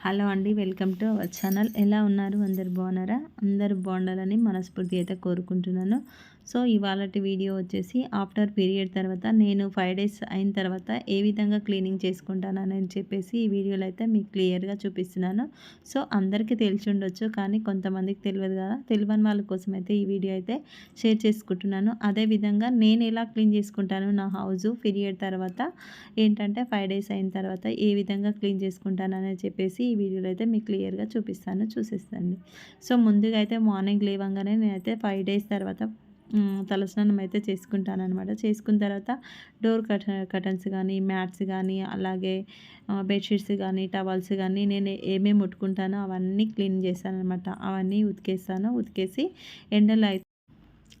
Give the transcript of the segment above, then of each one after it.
Hello అండి welcome to our channel. ఎలా ఉన్నారు? అందరు బాగున్నారా? అందరు బాగుండాలని మనస్ఫూర్తి అయితే కోరుకుంటున్నాను. సో ఇవాళ వీడియో వచ్చేసి ఆఫ్టర్ పీరియడ్ తర్వాత నేను ఫైవ్ డేస్ అయిన తర్వాత ఏ విధంగా క్లీనింగ్ చేసుకుంటానని చెప్పేసి ఈ వీడియోలో అయితే మీకు క్లియర్గా చూపిస్తున్నాను. సో అందరికీ తెలిసి ఉండొచ్చు కానీ కొంతమందికి తెలియదు కదా! తెలియని వాళ్ళ కోసం అయితే ఈ వీడియో అయితే షేర్ చేసుకుంటున్నాను. అదేవిధంగా నేను ఎలా క్లీన్ చేసుకుంటాను నా హౌస్ పీరియడ్ తర్వాత ఏంటంటే ఫైవ్ డేస్ అయిన తర్వాత ఏ విధంగా క్లీన్ చేసుకుంటానని చెప్పేసి ఈ వీడియోలో అయితే మీకు క్లియర్గా చూపిస్తాను చూసేస్తాను సో ముందుగా అయితే మార్నింగ్ లేవంగానే నేనైతే ఫైవ్ డేస్ తర్వాత తలస్నానం అయితే చేసుకుంటాను అనమాట చేసుకున్న తర్వాత డోర్ కట కటన్స్ కానీ మ్యాట్స్ కానీ అలాగే బెడ్షీట్స్ కానీ టవల్స్ కానీ నేను ఏమేమి ముట్టుకుంటానో అవన్నీ క్లీన్ చేస్తాను అనమాట అవన్నీ ఉతికేస్తాను. ఉతికేసి ఎండలో అయితే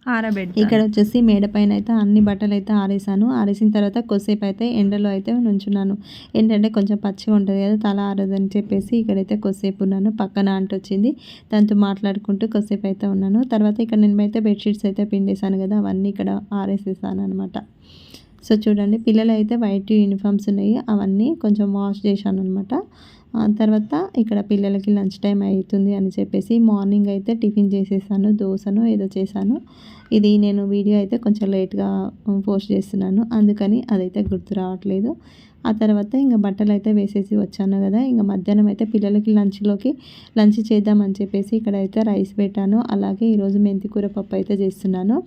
ఆరబెట్టి ఇక్కడ వచ్చేసి మేడ పైన అయితే అన్ని బట్టలు అయితే ఆరేసాను. ఆరేసిన తర్వాత కొద్దిసేపు అయితే ఎండలో అయితే నుంచున్నాను. ఏంటంటే కొంచెం పచ్చిగా ఉంటుంది కదా తల ఆరదని చెప్పేసి ఇక్కడైతే కొద్దిసేపు ఉన్నాను. పక్కన అంట వచ్చింది. దాంతో మాట్లాడుకుంటూ కొద్దిసేపు అయితే ఉన్నాను. తర్వాత ఇక్కడ నేను అయితే బెడ్షీట్స్ అయితే పిండేశాను కదా అవన్నీ ఇక్కడ ఆరేసేసాను అనమాట సో చూడండి పిల్లలు అయితే వైట్ యూనిఫామ్స్ ఉన్నాయి. అవన్నీ కొంచెం వాష్ చేశాను అనమాట తర్వాత ఇక్కడ పిల్లలకి లంచ్ టైం అవుతుంది అని చెప్పేసి మార్నింగ్ అయితే టిఫిన్ చేసేసాను దోశను ఏదో చేశాను. ఇది నేను వీడియో అయితే కొంచెం లేట్గా పోస్ట్ చేస్తున్నాను. అందుకని అదైతే గుర్తు రావట్లేదు. ఆ తర్వాత ఇంకా బట్టలు అయితే వేసేసి వచ్చాను కదా. ఇంకా మధ్యాహ్నం అయితే పిల్లలకి లంచ్లోకి లంచ్ చేద్దామని చెప్పేసి ఇక్కడ అయితే రైస్ పెట్టాను. అలాగే ఈరోజు మెంతికూర పప్పు అయితే చేస్తున్నాను.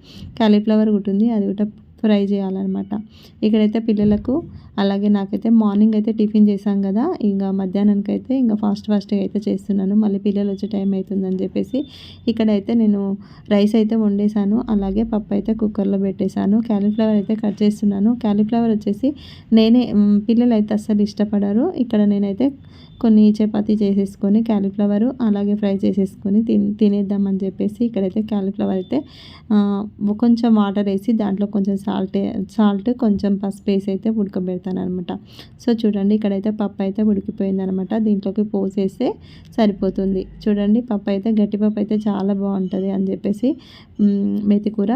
కాలీఫ్లవర్ ఉంటుంది అది కూడా ఫ్రై చేయాలన్నమాట. ఇక్కడైతే పిల్లలకు అలాగే నాకైతే మార్నింగ్ అయితే టిఫిన్ చేశాం కదా ఇంకా మధ్యాహ్నానికి అయితే ఇంకా ఫాస్ట్ ఫాస్ట్గా అయితే చేస్తున్నాను. మళ్ళీ పిల్లలు వచ్చే టైం అవుతుందని చెప్పేసి ఇక్కడైతే నేను రైస్ అయితే వండేసాను అలాగే పప్పు అయితే కుక్కర్లో పెట్టేశాను క్యాలీఫ్లవర్ అయితే కట్ చేస్తున్నాను. క్యాలీఫ్లవర్ వచ్చేసి నేనే పిల్లలు అయితే అస్సలు ఇష్టపడరు. ఇక్కడ నేనైతే కొన్ని చపాతీ చేసేసుకొని క్యాలీఫ్లవర్ అలాగే ఫ్రై చేసేసుకొని తిని తినేద్దామని చెప్పేసి ఇక్కడైతే క్యాలీఫ్లవర్ అయితే కొంచెం వాటర్ వేసి దాంట్లో కొంచెం సాల్ట్ సాల్ట్ కొంచెం పసుపు వేసి అయితే ఉడకబెడతాను. అనమాట సో చూడండి ఇక్కడైతే పప్పు అయితే ఉడికిపోయింది అనమాట దీంట్లోకి పోసేస్తే సరిపోతుంది. చూడండి పప్పు అయితే గట్టి పప్పు అయితే చాలా బాగుంటుంది అని చెప్పేసి మెతి కూర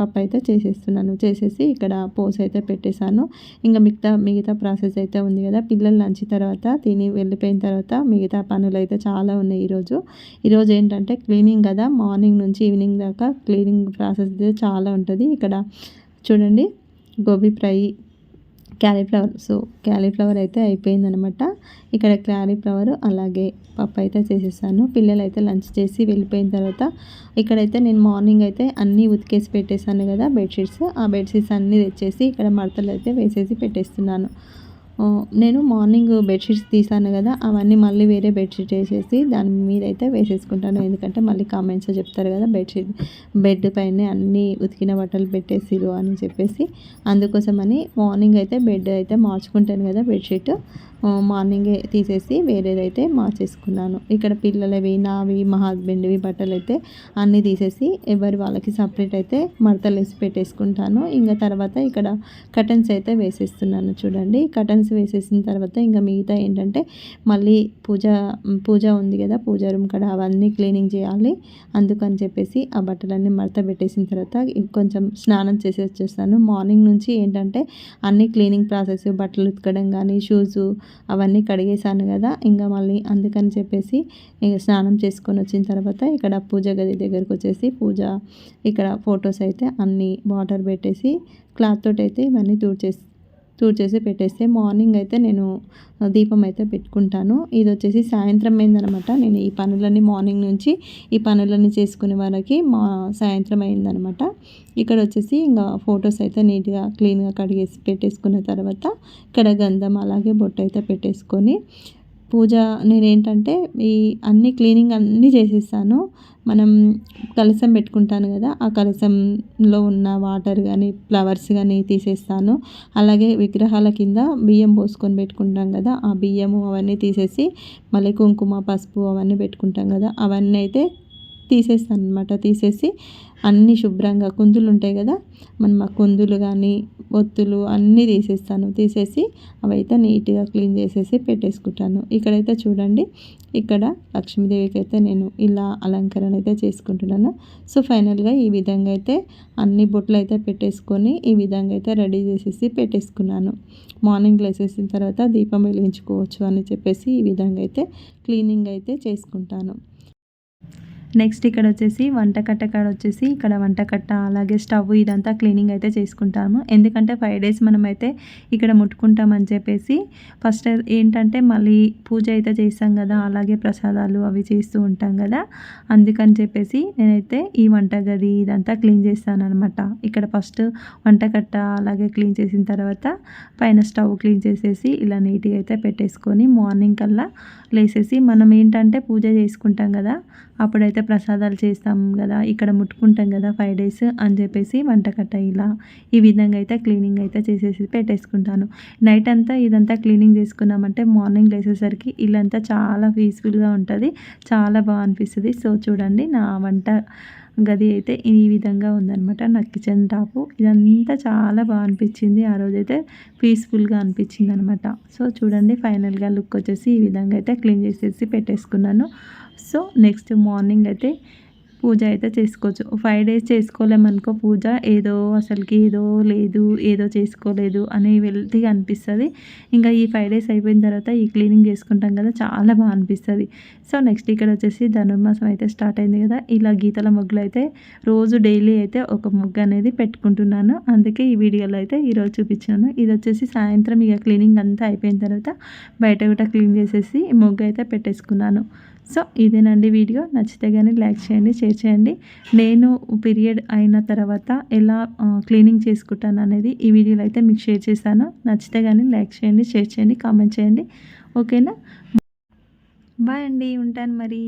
పప్పు అయితే చేసేస్తున్నాను. చేసేసి ఇక్కడ పోసి అయితే పెట్టేశాను. ఇంకా మిగతా మిగతా ప్రాసెస్ అయితే ఉంది కదా. పిల్లలు లంచ్ తర్వాత తిని వెళ్ళిపోయిన తర్వాత మిగతా పనులు అయితే చాలా ఉన్నాయి ఈరోజు. ఈరోజు ఏంటంటే క్లీనింగ్ కదా. మార్నింగ్ నుంచి ఈవినింగ్ దాకా క్లీనింగ్ ప్రాసెస్ అయితే చాలా ఉంటుంది. ఇక్కడ చూడండి gobi fry cauliflower so cauliflower అయితే అయిపోయిందనమాట ఇక్కడ క్యాలీఫ్లవర్ అలాగే పప్పు అయితే చేసేసాను. పిల్లలు అయితే లంచ్ చేసి వెళ్ళిపోయిన తర్వాత ఇక్కడైతే నేను మార్నింగ్ అయితే అన్నీ ఉతికేసి పెట్టేశాను కదా బెడ్షీట్స్. ఆ బెడ్షీట్స్ అన్నీ తెచ్చేసి ఇక్కడ మడతలు అయితే వేసేసి పెట్టేస్తున్నాను. నేను మార్నింగ్ బెడ్షీట్స్ తీసాను కదా అవన్నీ మళ్ళీ వేరే బెడ్షీట్ వేసేసి దాని మీద అయితే వేసేసుకుంటాను. ఎందుకంటే మళ్ళీ కామెంట్స్ చెప్తారు కదా బెడ్షీట్ బెడ్ పైన అన్నీ ఉతికిన బట్టలు పెట్టేసిరు అని చెప్పేసి. అందుకోసమని మార్నింగ్ అయితే బెడ్ అయితే మార్చుకుంటాను కదా బెడ్షీట్. మార్నింగే తీసేసి వేరేదైతే మార్చేసుకున్నాను. ఇక్కడ పిల్లలవి నావి మా హస్బెండ్వి బట్టలు అయితే అన్నీ తీసేసి ఎవరి వాళ్ళకి సపరేట్ అయితే మడతలు వేసి పెట్టేసుకుంటాను. ఇంకా తర్వాత ఇక్కడ కటన్స్ అయితే వేసేస్తున్నాను చూడండి. కటన్స్ వేసేసిన తర్వాత ఇంకా మిగతా ఏంటంటే మళ్ళీ పూజ పూజ ఉంది కదా పూజ రూమ్ కాడ అవన్నీ క్లీనింగ్ చేయాలి. అందుకని చెప్పేసి ఆ బట్టలన్నీ మడత పెట్టేసిన తర్వాత కొంచెం స్నానం చేసి వచ్చేస్తాను. మార్నింగ్ నుంచి ఏంటంటే అన్ని క్లీనింగ్ ప్రాసెస్ బట్టలు ఉతకడం కానీ షూస్ అవన్నీ కడిగేసాను కదా ఇంకా మళ్ళీ అందుకని చెప్పేసి ఇంకా స్నానం చేసుకొని వచ్చిన తర్వాత ఇక్కడ పూజ గది దగ్గరకు వచ్చేసి పూజ ఇక్కడ ఫొటోస్ అయితే అన్నీ వాటర్ పెట్టేసి క్లాత్ తోటి అయితే ఇవన్నీ తూడ్చేసి తూడ్చేసి పెట్టేస్తే మార్నింగ్ అయితే నేను దీపం అయితే పెట్టుకుంటాను. ఇది వచ్చేసి సాయంత్రం అయిందనమాట. నేను ఈ పనులన్నీ మార్నింగ్ నుంచి ఈ పనులన్నీ చేసుకునే వరకు మా సాయంత్రం అయిందనమాట. ఇక్కడ వచ్చేసి ఇంకా ఫొటోస్ అయితే నీట్గా క్లీన్గా కడిగేసి పెట్టేసుకున్న తర్వాత ఇక్కడ గంధం అలాగే బొట్టు అయితే పెట్టేసుకొని పూజ నేనేంటంటే ఈ అన్ని క్లీనింగ్ అన్నీ చేసేస్తాను. మనం కలశం పెట్టుకుంటాను కదా ఆ కలశంలో ఉన్న వాటర్ కానీ ఫ్లవర్స్ కానీ తీసేస్తాను. అలాగే విగ్రహాల కింద బియ్యం పోసుకొని పెట్టుకుంటాం కదా ఆ బియ్యము అవన్నీ తీసేసి మళ్ళీ కుంకుమ పసుపు అవన్నీ పెట్టుకుంటాం కదా అవన్నీ అయితే తీసేస్తాను అనమాట తీసేసి అన్నీ శుభ్రంగా కుందులు ఉంటాయి కదా మనం ఆ కుందులు కానీ ఒత్తులు అన్నీ తీసేస్తాను. తీసేసి అవైతే నీట్గా క్లీన్ చేసేసి పెట్టేసుకుంటాను. ఇక్కడైతే చూడండి ఇక్కడ లక్ష్మీదేవికి అయితే నేను ఇలా అలంకరణ అయితే చేసుకుంటున్నాను. సో ఫైనల్గా ఈ విధంగా అయితే అన్ని బొట్లు అయితే పెట్టేసుకొని ఈ విధంగా అయితే రెడీ చేసేసి పెట్టేసుకున్నాను. మార్నింగ్ లేసేసిన తర్వాత దీపం వెలిగించుకోవచ్చు అని చెప్పేసి ఈ విధంగా అయితే క్లీనింగ్ అయితే చేసుకుంటాను. నెక్స్ట్ ఇక్కడ వచ్చేసి వంటకట్ట కాడ వచ్చేసి ఇక్కడ వంటకట్ట అలాగే స్టవ్ ఇదంతా క్లీనింగ్ అయితే చేసుకుంటాము. ఎందుకంటే ఫైవ్ డేస్ మనమైతే ఇక్కడ ముట్టుకుంటామని చెప్పేసి ఫస్ట్ ఏంటంటే మళ్ళీ పూజ అయితే చేస్తాం కదా అలాగే ప్రసాదాలు అవి చేస్తూ ఉంటాం కదా. అందుకని చెప్పేసి నేనైతే ఈ వంటగది ఇదంతా క్లీన్ చేస్తానమాట ఇక్కడ ఫస్ట్ వంటకట్ట అలాగే క్లీన్ చేసిన తర్వాత పైన స్టవ్ క్లీన్ చేసేసి ఇలా నీట్గా అయితే పెట్టేసుకొని మార్నింగ్ కల్లా లేసేసి మనం ఏంటంటే పూజ చేసుకుంటాం కదా అప్పుడైతే అయితే ప్రసాదాలు చేస్తాం కదా ఇక్కడ ముట్టుకుంటాం కదా ఫైవ్ డేస్ అని చెప్పేసి వంటకట్ట ఇలా ఈ విధంగా అయితే క్లీనింగ్ అయితే చేసేసి పెట్టేసుకుంటాను. నైట్ అంతా ఇదంతా క్లీనింగ్ చేసుకున్నామంటే మార్నింగ్ లేసేసరికి ఇల్లంతా చాలా పీస్ఫుల్గా ఉంటుంది చాలా బాగా అనిపిస్తుంది. సో చూడండి నా వంట గది అయితే ఈ విధంగా ఉందనమాట నా కిచెన్ టాపు ఇదంతా చాలా బాగా అనిపించింది. ఆ రోజైతే పీస్ఫుల్గా అనిపించింది అనమాట సో చూడండి ఫైనల్గా లుక్ వచ్చేసి ఈ విధంగా అయితే క్లీన్ చేసేసి పెట్టేసుకున్నాను. సో నెక్స్ట్ మార్నింగ్ అయితే పూజ అయితే చేసుకోవచ్చు. ఫైవ్ డేస్ చేసుకోలేమనుకో పూజ ఏదో అసలుకి ఏదో లేదు ఏదో చేసుకోలేదు అని వెళ్తీగా అనిపిస్తుంది. ఇంకా ఈ ఫైవ్ డేస్ అయిపోయిన తర్వాత ఈ క్లీనింగ్ చేసుకుంటాం కదా చాలా బాగా అనిపిస్తుంది. సో నెక్స్ట్ ఇక్కడ వచ్చేసి ధనుర్మాసం అయితే స్టార్ట్ అయింది కదా ఇలా గీతల ముగ్గులు అయితే రోజు డైలీ అయితే ఒక ముగ్గు అనేది పెట్టుకుంటున్నాను. అందుకే ఈ వీడియోలో అయితే ఈరోజు చూపించాను ఇది వచ్చేసి సాయంత్రం ఇక క్లీనింగ్ అంతా అయిపోయిన తర్వాత బయట కూడా క్లీన్ చేసేసి ముగ్గు అయితే పెట్టేసుకున్నాను. సో ఇదేనండి వీడియో. నచ్చితే కానీ లైక్ చేయండి షేర్ చేయండి. నేను పీరియడ్ అయిన తర్వాత ఎలా క్లీనింగ్ చేసుకుంటాను అనేది ఈ వీడియోలో అయితే మీకు షేర్ చేశాను నచ్చితే కానీ లైక్ చేయండి షేర్ చేయండి కామెంట్ చేయండి. ఓకేనా? బాయ్ అండి. ఉంటాను మరి.